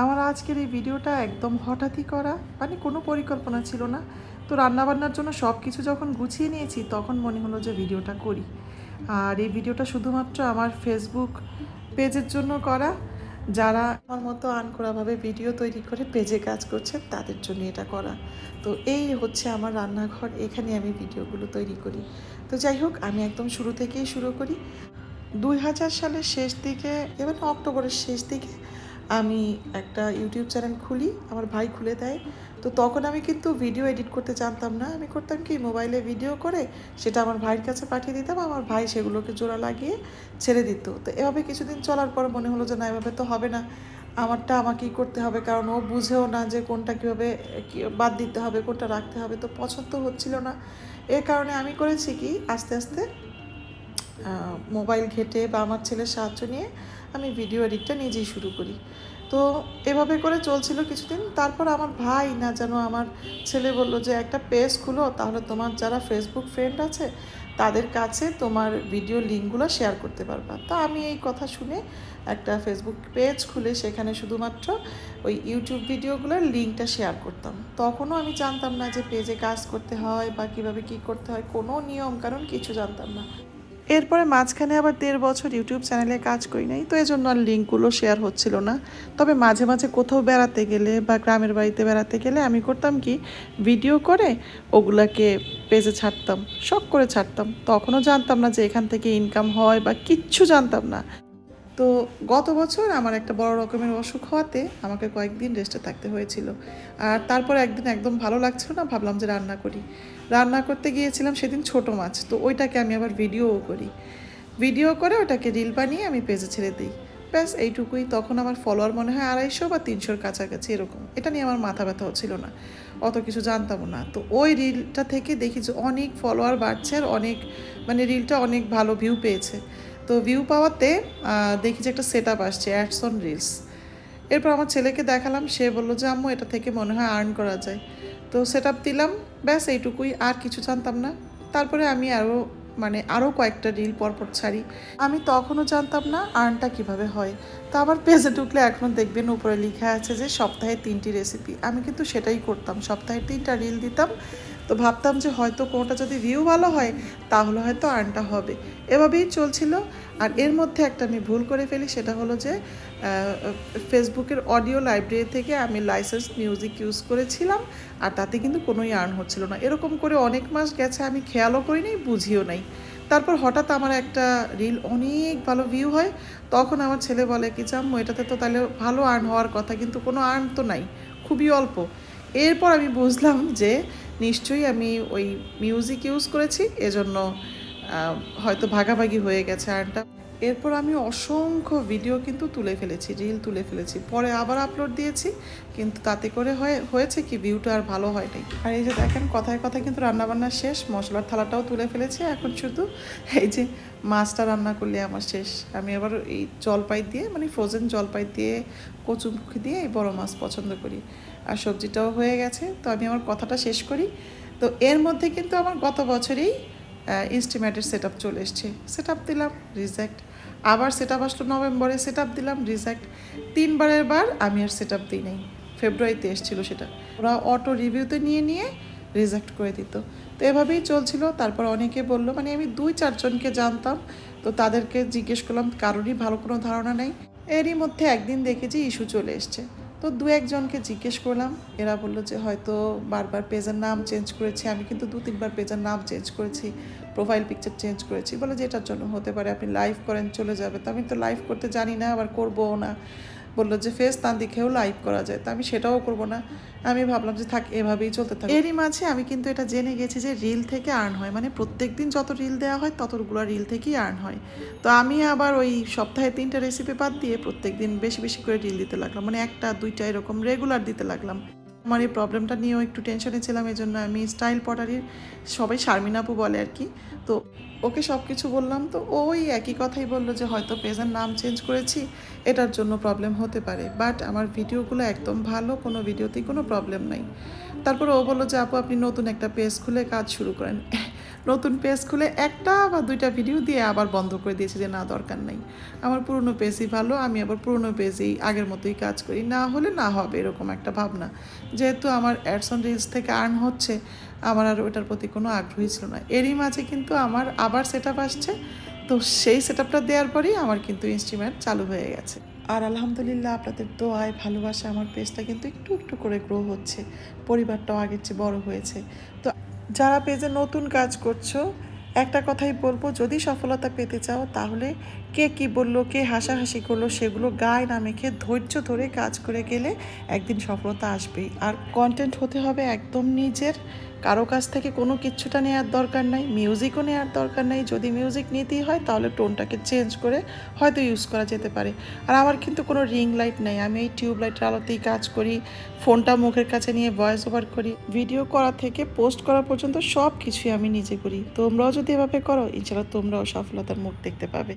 আমার আজকের এই ভিডিওটা একদম হঠাৎই করা মানে কোনো পরিকল্পনা ছিল না। তো রান্নাবান্নার জন্য সব কিছু যখন গুছিয়ে নিয়েছি, তখন মনে হলো যে ভিডিওটা করি। আর এই ভিডিওটা শুধুমাত্র আমার ফেসবুক পেজের জন্য করা। যারা আমার মতো আনকোড়াভাবে ভিডিও তৈরি করে পেজে কাজ করছে তাদের জন্য এটা করা। তো এই হচ্ছে আমার রান্নাঘর, এখানে আমি ভিডিওগুলো তৈরি করি। তো যাই হোক, আমি একদম শুরু থেকেই শুরু করি। দুই হাজার সালের শেষ দিকে এবার অক্টোবরের শেষ দিকে আমি একটা ইউটিউব চ্যানেল খুলি, আমার ভাই খুলে দেয়। তো তখন আমি কিন্তু ভিডিও এডিট করতে জানতাম না। আমি করতাম কি মোবাইলে ভিডিও করে সেটা আমার ভাইয়ের কাছে পাঠিয়ে দিতাম, আমার ভাই সেগুলোকে জোড়া লাগিয়ে ছেড়ে দিত। তো এভাবে কিছুদিন চলার পর মনে হলো যে, না, এভাবে তো হবে না। আমারটা আমাকেই করতে হবে, কারণ ও বুঝেও না যে, কোনটা কীভাবে বাদ দিতে হবে, কোনটা রাখতে হবে। তো পছন্দ হচ্ছিল না। এ কারণে আমি করেছি কি, আস্তে আস্তে মোবাইল ঘেটে বা আমার ছেলের সাহায্য নিয়ে আমি ভিডিও এডিটটা নিজেই শুরু করি। তো এভাবে করে চলছিল কিছুদিন। তারপর আমার ভাই না যেন আমার ছেলে বলল যে, একটা পেজ খুলো, তাহলে তোমার যারা ফেসবুক ফ্রেন্ড আছে, তাদের কাছে তোমার ভিডিও লিঙ্কগুলো শেয়ার করতে পারবা। তো আমি এই কথা শুনে একটা ফেসবুক পেজ খুলে, সেখানে শুধুমাত্র ওই ইউটিউব ভিডিওগুলোর লিঙ্কটা শেয়ার করতাম। তখনও আমি জানতাম না যে পেজে কাজ করতে হয় বা কীভাবে কী করতে হয়, কোনো নিয়ম কারণ কিছু জানতাম না। এরপরে মাঝখানে আবার দেড় বছর ইউটিউব চ্যানেলে কাজ করি নাই, তো এই জন্য আর লিঙ্কগুলো শেয়ার হচ্ছিল না। তবে মাঝে মাঝে কোথাও বেড়াতে গেলে বা গ্রামের বাড়িতে বেড়াতে গেলে আমি করতাম কি, ভিডিও করে ওগুলাকে পেজে ছাড়তাম, শখ করে ছাড়তাম। তখনও জানতাম না যে এখান থেকে ইনকাম হয় বা কিচ্ছু জানতাম না। তো গত বছর আমার একটা বড় রকমের অসুখ হওয়াতে আমাকে কয়েকদিন রেস্টে থাকতে হয়েছিল। আর তারপর একদিন একদম ভালো লাগছিল না, ভাবলাম যে রান্না করি। রান্না করতে গিয়েছিলাম সেদিন ছোট মাছ, তো ওইটাকে আমি আবার ভিডিওও করি। ভিডিও করে ওটাকে রিল বানিয়ে আমি পেজে ছেড়ে দিই। ব্যাস, এইটুকুই। তখন আমার ফলোয়ার মনে হয় আড়াইশো বা তিনশোর কাছাকাছি, এরকম। এটা নিয়ে আমার মাথা ব্যথা হচ্ছিল না। অত কিছু জানতামও না। তো ওই রিলটা থেকে দেখি যে অনেক ফলোয়ার বাড়ছে আর অনেক মানে রিলটা অনেক ভালো ভিউ পেয়েছে। তো ভিউ পাওয়াতে দেখি যে একটা সেট আপ আসছে অ্যাডস অন রিলস এরপর আমার ছেলেকে দেখালাম, সে বলল যে, আম্মু, এটা থেকে মনে হয় আর্ন করা যায়। তো সেট আপ দিলাম, ব্যাস এইটুকুই, আর কিছু জানতাম না। তারপরে আমি আরও মানে আরও কয়েকটা রিল পরপর ছাড়ি। আমি তখনও জানতাম না আর্নটা কীভাবে হয়। তো আবার পেজে ঢুকলে এখনও দেখবেন, উপরে লেখা আছে যে, সপ্তাহে তিনটি রেসিপি আমি কিন্তু সেটাই করতাম, সপ্তাহে তিনটা রিল দিতাম। তো ভাবতাম যে হয়তো কোনোটা যদি ভিউ ভালো হয়, তাহলে হয়তো আর্নটা হবে। এভাবেই চলছিল। আর এর মধ্যে একটা আমি ভুল করে ফেলি, সেটা হলো যে ফেসবুকের অডিও লাইব্রেরি থেকে আমি লাইসেন্স মিউজিক ইউজ করেছিলাম, আর তাতে কিন্তু কোনোই আর্ন হচ্ছিল না। এরকম করে অনেক মাস গেছে, আমি খেয়ালও করি নাই বুঝিও নাই। তারপর হঠাৎ আমার একটা রিল অনেক ভালো ভিউ হয়, তখন আমার ছেলে বলে, কি জাম্মু এটাতে তো তাহলে ভালো আর্ন হওয়ার কথা, কিন্তু কোনো আর্ন তো নাই, খুবই অল্প। এরপর আমি বুঝলাম যে নিশ্চয়ই আমি ওই মিউজিক ইউজ করেছি, এজন্য হয়তো ভাগাভাগি হয়ে গেছে আর্নটা এরপর আমি অসংখ্য ভিডিও কিন্তু তুলে ফেলেছি রিল তুলে ফেলেছি। পরে আবার আপলোড দিয়েছি, কিন্তু তাতে করে হয়ে, হয়েছে কি ভিউটা আর ভালো হয় নাই আর এই যে দেখেন, কথায় কথায় কিন্তু রান্নাবান্না শেষ, মশলার থালাটাও তুলে ফেলেছি এখন শুধু। এই যে মাছটা রান্না করলে আমার শেষ। আমি আবার এই জলপাই দিয়ে মানে ফ্রোজেন জলপাই দিয়ে, কচুমুখি দিয়ে এই বড়ো মাছ পছন্দ করি। আর সবজিটাও হয়ে গেছে, তো আমি আমার কথাটা শেষ করি। তো এর মধ্যে কিন্তু আমার গত বছরেই ইনস্টিমেটের সেট আপ চলে এসছে। সেট আপ দিলাম রিজেক্ট আবার সেট আপ আসলো নভেম্বরে সেট আপ দিলাম রিজেক্ট তিনবারের বার আমি আর সেট আপ দিই নাই। ফেব্রুয়ারিতে এসেছিল সেটা। ওরা অটো রিভিউতে নিয়ে নিয়ে রিজেক্ট করে দিত। তো এভাবেই চলছিল। তারপর অনেকে বলল মানে আমি দুই চারজনকে জানতাম। তো তাদেরকে জিজ্ঞেস করলাম, কারোরই ভালো কোনো ধারণা নেই? এরই মধ্যে একদিন দেখেছি ইস্যু চলে এসছে। তো দু একজনকে জিজ্ঞেস করলাম। এরা বলল যে হয়তো বারবার পেজের নাম চেঞ্জ করেছি। আমি কিন্তু দু তিনবার পেজের নাম চেঞ্জ করেছি প্রোফাইল পিকচার চেঞ্জ করেছি। বলে যে এটার জন্য হতে পারে, আপনি লাইভ করেন, চলে যাবে। তো আমি তো লাইভ করতে জানি না, আবার করবও না। বলল যে, ফেস তান দেখেও লাইভ করা যায়। তো আমি সেটাও করব না। আমি ভাবলাম যে, থাক, এভাবেই চলতে থাকে এরই মাঝে আমি কিন্তু এটা জেনে গেছি যে রিল থেকে আর্ন হয়। মানে প্রত্যেক দিন যত রিল দেওয়া হয়, ততগুলো রিল থেকেই আর্ন হয়। তো আমি আবার ওই সপ্তাহে তিনটা রেসিপি বাদ দিয়ে প্রত্যেক দিন বেশি বেশি করে রিল দিতে লাগলাম। মানে একটা, দুইটা এরকম রেগুলার দিতে লাগলাম। আমার এই প্রবলেমটা নিয়েও একটু টেনশনে ছিলাম এই জন্য আমি স্টাইল পটারির সবাই শারমিন আপু বলে আর কি। তো ওকে সব কিছু বললাম, তো ওই একই কথাই বলল যে হয়তো পেজের নাম চেঞ্জ করেছি, এটার জন্য প্রবলেম হতে পারে। বাট আমার ভিডিওগুলো একদম ভালো, কোনো ভিডিওতেই কোনো প্রবলেম নাই। তারপর ও বলল যে, আপু, আপনি নতুন একটা পেজ খুলে কাজ শুরু করেন। নতুন পেজ খুলে একটা বা দুইটা ভিডিও দিয়ে আবার বন্ধ করে দিয়েছি যে, না, দরকার নেই। আমার পুরনো পেজই ভালো, আমি আবার পুরনো পেজেই আগের মতোই কাজ করি। না হলে না হবে, এরকম একটা ভাবনা। যেহেতু আমার অ্যাডসন রিলস থেকে আর্ন হচ্ছে, আমার আর ওটার প্রতি কোনো আগ্রহী ছিল না। এরই মাঝে কিন্তু আমার আবার সেট আসছে। তো সেই সেট আপটা দেওয়ার পরেই আমার কিন্তু ইনস্ট্রুমেন্ট চালু হয়ে গেছে। আর আলহামদুলিল্লাহ আপনাদের দোয়ায় ভালোবাসা আমার পেজটা কিন্তু একটু একটু করে গ্রো হচ্ছে। পরিবারটাও আগের চেয়ে বড় হয়েছে। তো যারা পেজে নতুন কাজ করছ, একটা কথাই বলব, যদি সফলতা পেতে চাও, তাহলে কে কি বলল, কে হাসাহাসি করল, সেগুলো গায়ে না মেখে, ধৈর্য ধরে কাজ করে গেলে একদিন সফলতা আসবেই। আর কন্টেন্ট হতে হবে একদম নিজের কারও কাছ থেকে কোনো কিচ্ছুটা নেওয়ার দরকার নাই মিউজিকও নেওয়ার দরকার নাই। যদি মিউজিক নিতেই হয়, তাহলে টোনটাকে চেঞ্জ করে হয়তো ইউজ করা যেতে পারে। আর আমার কিন্তু কোনো রিং লাইট নেই। আমি এই টিউব লাইটের আলোতেই কাজ করি ফোনটা মুখের কাছে নিয়ে ভয়েস ওভার করি। ভিডিও করা থেকে পোস্ট করা পর্যন্ত সব কিছুই আমি নিজে করি। তোমরাও যদি এভাবে করো ইনশাল্লাহ তোমরাও সফলতার মুখ দেখতে পাবে।